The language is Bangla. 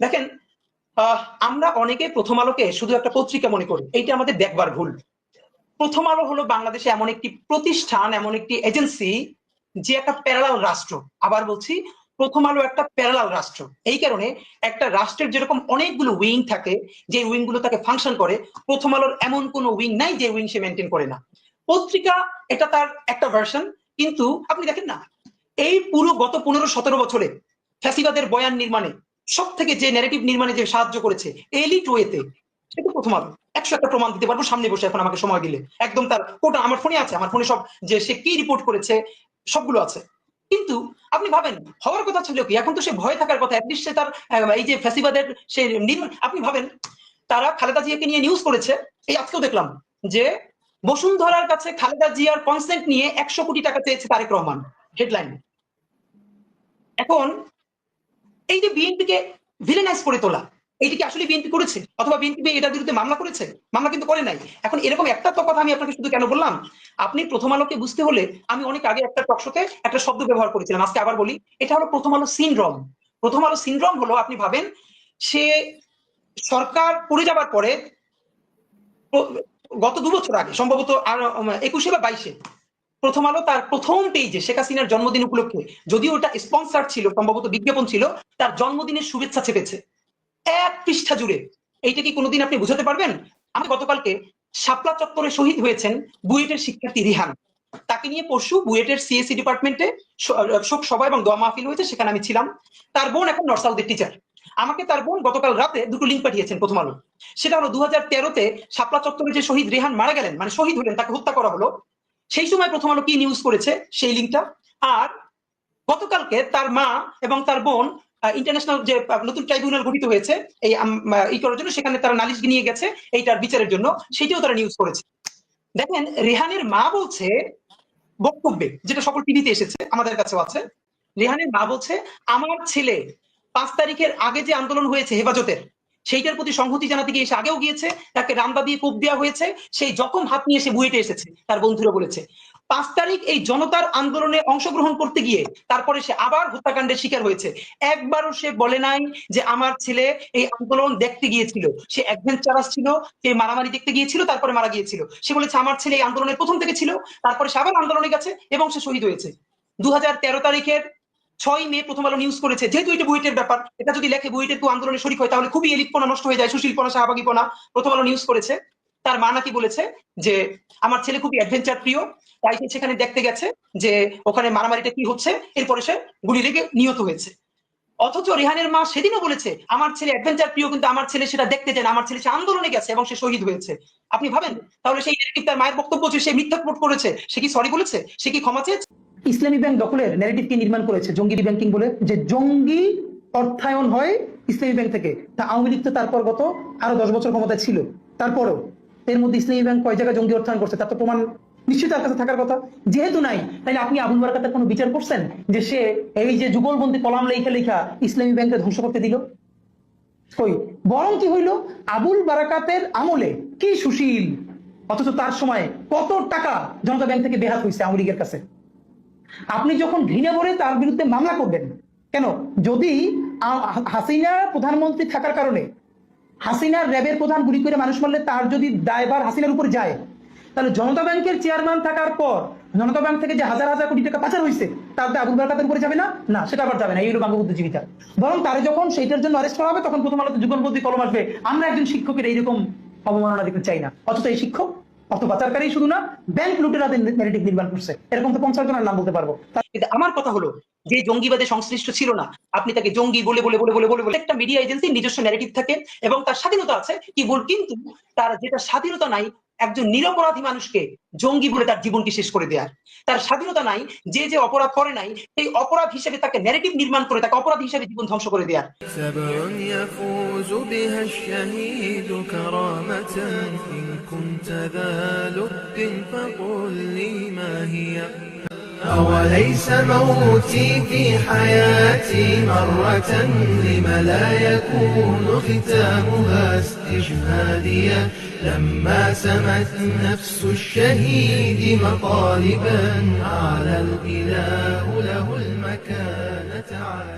দেখেন আমরা অনেকে প্রথম আলোকে শুধু একটা পত্রিকা মনে করি, এইটা আমাদের দেখবার ভুল। প্রথম আলো হলো বাংলাদেশে এমন একটি প্রতিষ্ঠান, এমন একটি এজেন্সি, যে একটা প্যারালাল রাষ্ট্র। আবার বলছি, প্রথম আলো একটা প্যারালাল রাষ্ট্র। এই কারণে একটা রাষ্ট্রের যেরকম অনেকগুলো উইং থাকে, যে উইংগুলো তাকে ফাংশন করে, প্রথম আলোর এমন কোনো উইং নাই যে উইং সে মেনটেন করে না। পত্রিকা, এটা তার একটা ভার্সন কিন্তু আপনি দেখেন না, এই পুরো গত পনেরো সতেরো বছরে ফ্যাসিবাদের বয়ান নির্মাণে সব থেকে যে ন্যারেটিভ নির্মাণে যে সাহায্য করেছে এলিট ওয়েতে সেটা প্রথম আলো। একশো একটা প্রমাণ দিতে পারব, সামনে বসে এখন আমাকে সময় দিলে। একদম তার কোটা আমার ফোনে আছে, আমার ফোনে সব যে সে কি রিপোর্ট করেছে, সবগুলো আছে। কিন্তু আপনি ভাবেন, হওয়ার কথা ছিল কি, এখন তো সে ভয় থাকার কথা সে তার এই যে ফ্যাসিবাদের সে আপনি ভাবেন, তারা খালেদা জিয়াকে নিয়ে নিউজ করেছে, এই আজকেও দেখলাম যে বসুন্ধরার কাছে খালেদা জিয়ার কনসেন্ট নিয়ে একশো কোটি টাকা চেয়েছে তারেক রহমান হেডলাইন এখন এই যে বিএনপিকে ভিলেনাইজ করে তোলা এইটা কি আসলে বিএনপি করেছে? অথবা বিএনপি এটার বিরুদ্ধে মামলা করেছে? মামলা কিন্তু করে নাই। এখন এরকম একটা তো কথা আমি আপনাকে শুধু কেন বললাম? আপনি প্রথম আলোকে বুঝতে হলে আমি অনেক আগে একটা টকশোতে একটা শব্দ ব্যবহার করেছিলাম। আজকে আবার বলি, এটা হলো প্রথম আলো সিনড্রম প্রথম আলো সিনড্রম হলো, আপনি ভাবেন, সে সরকার পড়ে যাবার পরে, গত দু বছর আগে, সম্ভবত আর একুশে বা বাইশে প্রথম আলো তার প্রথম পেজে শেখ হাসিনার জন্মদিন উপলক্ষে, যদিও ওটা স্পন্সার ছিল, সম্ভবত বিজ্ঞাপন ছিল, তার জন্মদিনের শুভেচ্ছা চেপেছে এক পৃষ্ঠা জুড়ে। এইটা কি কোনোদিন আপনি বুঝাতে পারবেন? আমি গতকালকে শাপলা চত্বরে শহীদ হয়েছেন বুয়েটের শিক্ষার্থী রিহান। তাকে নিয়ে পরশু বুয়েটের সিএসসি ডিপার্টমেন্টে শোক সভা এবং দোয়া মাহফিল হয়েছে, সেখানে আমি ছিলাম। তার বোন এখন নর্থ সাউথের টিচার আমাকে তার বোন গতকাল রাতে দুটো লিঙ্ক পাঠিয়েছেন প্রথম আলো। সেটা হলো দু হাজার তেরোতে শাপলা চত্বরে যে শহীদ রেহান মারা গেলেন মানে শহীদ হলেন, তাকে হত্যা করা হলো। সেই সময় প্রথম আলো কি নিউজ করেছে? সেই লিঙ্কটা আর গতকালকে তার মা এবং তার বোন ইন্টারন্যাশনাল যে নতুন ট্রাইব্যুনাল গঠিত হয়েছে, এই ই করার জন্য সেখানে তারা নালিশ নিয়ে গেছে এইটার বিচারের জন্য। সেটিও তারা নিউজ করেছে। দেখেন, রেহানের মা বলছে বক্তব্যে, যেটা সকল টিভিতে এসেছে, আমাদের কাছেও আছে। রেহানের মা বলছে, আমার ছেলে পাঁচ তারিখের আগে যে আন্দোলন হয়েছে হেফাজতের সেইটার প্রতি সংহতি জানাতে গিয়ে এসে আগেও গিয়েছে, তাকে রামদা দিয়ে কোপ দেওয়া হয়েছে, সেই জখম হাত নিয়ে সে বুয়েটে এসেছে, তার বন্ধুরা বলেছে। পাঁচ তারিখ এই জনতার আন্দোলনে অংশগ্রহণ করতে গিয়ে তারপরে সে আবার হত্যাকাণ্ডের শিকার হয়েছে। একবারও সে বলে নাই যে আমার ছেলে এই আন্দোলন দেখতে গিয়েছিল। সে অ্যাডভেঞ্চারাস ছিল, সে মারামারি দেখতে গিয়েছিল, তারপরে মারা গিয়েছিল। সে বলেছে, আমার ছেলে এই আন্দোলনের প্রথম থেকে ছিল। তারপরে সে আবার আন্দোলনে গেছে এবং সে শহীদ হয়েছে। দু হাজার তেরো তারিখের ছয় মে প্রথম আলো নিউজ করেছে। যেহেতু এটা বুয়েটের ব্যাপার, এটা যদি লেখে বুয়েটের কেউ আন্দোলনে শরিক হয়, তাহলে খুবই এলিটপনা নষ্ট হয়ে যায়, সুশীলপনা, শাহবাগীপনা। প্রথম আলো নিউজ করেছে। তার মা নাকি বলেছে যে, আমার ছেলে খুবই অ্যাডভেঞ্চার প্রিয়, তাই সে সেখানে দেখতে গেছে যে, ওখানে মারামারিটা কি হচ্ছে? এরপরে সে গুলি লেগে নিহত হয়েছে। অথচ রেহানের মা সেদিনও বলেছে, আমার ছেলে অ্যাডভেঞ্চার প্রিয়, কিন্তু আমার ছেলে সেটা দেখতে না। আমার ছেলে সে আন্দোলনে গেছে এবং সে শহীদ হয়েছে। আপনি ভাবেন? তাহলে সেই তার মায়ের বক্তব্য হচ্ছে, সে মিথ্যা করেছে। সে কি সরি বলেছে? সে কি ক্ষমা চেয়েছে? ইসলামী ব্যাংক দখলের ন্যারেটিভকে নির্মাণ করেছে জঙ্গি ব্যাংকিং বলে, যে জঙ্গি অর্থায়ন হয় ইসলামী ব্যাংক থেকে। তা আওয়ামী লীগ তো তারপর গত আরও দশ বছর ক্ষমতায় ছিল। তারপরেও এর মধ্যে ইসলামী ব্যাংক কয় জায়গায় জঙ্গি অর্থায়ন করছে, তার তো প্রমাণ নিশ্চয়ই তার কাছে থাকার কথা। যেহেতু নাই, তাহলে আপনি আবুল বারাকাতের কোনো বিচার করছেন যে সে এই যে যুগলবন্দি কলাম লেখা লেখা ইসলামী ব্যাংকে ধ্বংস করতে দিল? কই? বরং কি হইল? আবুল বারাকাতের আমলে কি সুশীল? অথচ তার সময় কত টাকা জনতা ব্যাংক থেকে বেহাত হয়েছে আওয়ামী লীগের কাছে। আপনি যখন ঘৃণা ভরে তার বিরুদ্ধে মামলা করবেন, কেন? যদি হাসিনা প্রধানমন্ত্রী থাকার কারণে, হাসিনার র্যাবের প্রধান গুলি করে মানুষ মারলে তার যদি দায়ভার হাসিনার উপর যায়, তাহলে জনতা ব্যাংকের চেয়ারম্যান থাকার পর, জনতা ব্যাংক থেকে যে হাজার হাজার কোটি টাকা পাচার হয়েছে, তার দায় আবুল বারাকাতের উপরে যাবে না? না, সেটা আবার যাবে না, এই হলো বঙ্গবুদ্ধিজীবিতা বরং তারা যখন সেইটার জন্য অ্যারেস্ট করা হবে, তখন প্রথম আলোতে যুগলবন্দি কলম আসবে। আমরা একজন শিক্ষকের এইরকম অবমাননা দিতে চাই না। অথচ এই শিক্ষক অত পাচারকারী শুধু না ব্যাংক লুটেরাদের ন্যারেটিভ নির্মাণ করছে। এরকম তো পঞ্চাশ জনের নাম বলতে পারব। আমার কথা হলো, যে জঙ্গিবাদে সংশ্লিষ্ট ছিল না, আপনি তাকে জঙ্গি বলে বলে বলে বলে বলে বলে একটা মিডিয়া এজেন্সি নিজস্ব ন্যারেটিভ থাকে এবং তার স্বাধীনতা আছে। কি বল কিন্তু তার যেটা স্বাধীনতা নাই একজন নিরপরাধী মানুষকে জঙ্গি বলে তার জীবনকে শেষ করে দেয়ার তার স্বাধীনতা নাই যে যে অপরাধ করে নাই সেই অপরাধ হিসেবে তাকে ন্যারেটিভ নির্মাণ করে তাকে অপরাধ হিসেবে জীবন ধ্বংস করে দেয়ার سبع يفوز بها الشهيد كرامة إن كنت ذا لب فقل لي ما هي أوليس موتي في حياتي مرة لم لا يكون ختامها استشهاديا لما سمت نفس الشهيد مطالبا على الإله له المكانة عاليا